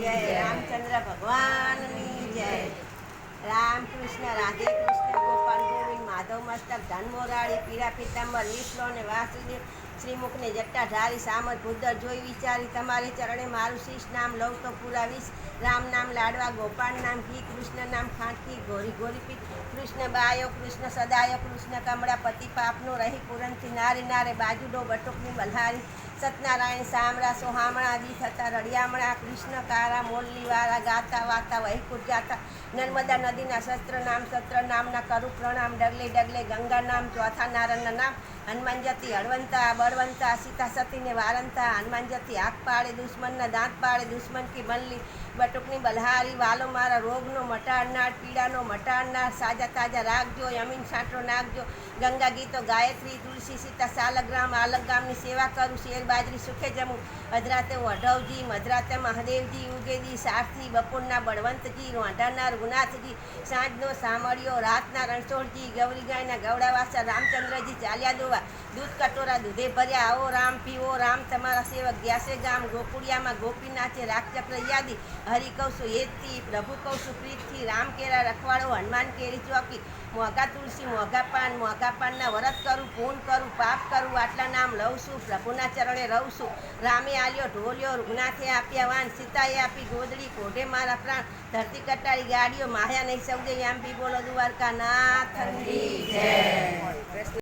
જય રામચંદ્ર ભગવાનની જય. રામકૃષ્ણ, રાધે કૃષ્ણ, ગોપાલ ગોવિંદ, માધવ ધનમોરાળી, પીળા પીતાંબર લીસલો અને વાસુદેવ, શ્રીમુખને જટ્ટા ઢારી જોઈ વિચારી, તમારે ચરણે મારું શીશ નામ લઉં તો પુરાવીશ. રામ નામ લાડવા, ગોપાલ નામ ઘી, કૃષ્ણ નામ ખાંટકી ગોરી ગોરી પી કૃષ્ણ બાયો, કૃષ્ણ સદાયો, કૃષ્ણ કમળા, પતિ પાપનો રહી પૂરણથી નારે નારે, બાજુડો, બટુકની બલ્હારી સત્યનારાયણ સામરા સોહામણા દી થતા રળિયામણા કૃષ્ણ કારા મોરલીવાળા ગાતા વાતા વૈકુટ જાતા નર્મદા નદીના શસ્ત્ર નામ સત્ર નામના કરુ પ્રણામ, ડગલે ડગલે ગંગા નામ, ચોથા નારાયણના નામ, હનુમાન જતી, હળવંતા, બળવંતા, સીતા સતીને વારંતા, હનુમાન જતી આંખ પાડે, દુશ્મનના દાંત પાડે, દુશ્મન કી બનલી બટુકની બલહારી, વાલો મારા રોગનો મટાડનાર, પીડાનો મટાડનાર, સાજા તાજા રાખજો યમીન છાંટો નાખજો ગંગા ગીતો ગાયત્રી, તુલસી, સીતા સાલગ્રામ, આલગ્રામની સેવા કરું, શેર બાજરી સુખે જમું, અધરાતે વઢવજી મધરાતે મહાદેવજી, ઉગેદી, સારથી, બપોરના બળવંતજી, રોંઢાનાર ગુનાથજી સાંજનો સામળિયો, રાતના રણછોડજી, ગૌરી ગાયના ગવડાવાસા રામચંદ્રજી ચાલ્યા દોવા, દૂધ કટોરા, દૂધે ભર્યા, આવો રામ પીવો, રામ તમારા સેવક ગ્યાસે ગામ, ગોકુળિયામાં ગોપીનાથે રાખચક્ર યાદી હરિ કૌશુ હેતથી પ્રભુ કૌશુ પ્રીતથી રામ કેરા રખવાડો હનુમાન કેરી ચોકી, મોઘા તુલસી, મોઘા પાન, મોઘા પાનના વરત કરું, પૂન કરું, પાપ કરું, આટલા નામ લઉં છું, પ્રભુના ચરણે રહું છું. રામે આલ્યો, ઢોલ્યો, રૂગનાથે આપ્યા વાન, સીતાએ આપી ગોદડી, કોઢે મારા પ્રાણ, ધરતી કટારી ગાડીઓ માયા નહીં સૌદે આમ બોલો દ્વારકા નાથની જય.